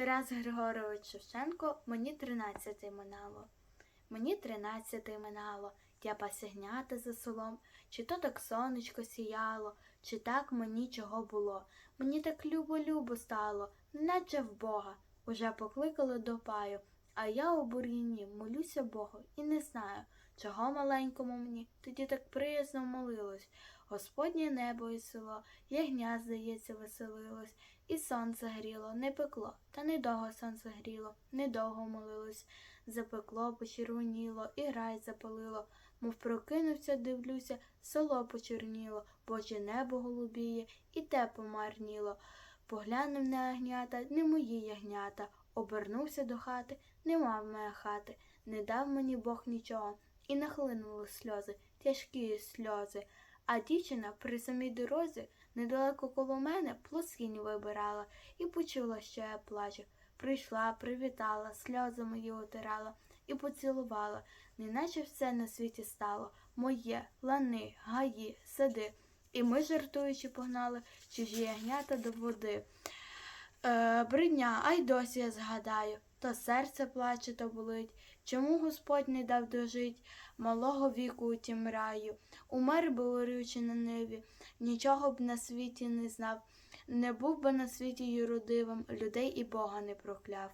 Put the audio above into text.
Тарас Григорович Шевченко, мені тринадцяти минало. Мені тринадцяти минало, я пасягнята за селом, чи то так сонечко сіяло, чи так мені чого було. Мені так любо-любо стало, неначе в Бога. Уже покликали до паю, а я у бур'їні молюся Богу і не знаю, чого маленькому мені тоді так приязно молилось. Господнє небо і село, ягня, здається, веселилось, і сонце гріло, не пекло, та недовго сонце гріло, недовго молилось. Запекло, почервоніло, і рай запалило, мов прокинувся, дивлюся, село почерніло, боже небо голубіє, і те помарніло. Поглянув на ягнята, не мої ягнята, обернувся до хати, нема в мене хати, не дав мені Бог нічого, і нахлинули сльози, тяжкі сльози. А дівчина при самій дорозі недалеко коло мене плоскінь вибирала і почула, що я плачу. Прийшла, привітала, сльози мої отирала і поцілувала, неначе все на світі стало моє, лани, гаї, сади. І ми, жартуючи, погнали чужі ягнята до води. Е, бридня, а й досі я згадаю, то серце плаче, то болить. Чому Господь не дав дожить малого віку у тім раю? Умер би горючи на ниві, нічого б на світі не знав, не був би на світі юродивим, людей і Бога не прокляв.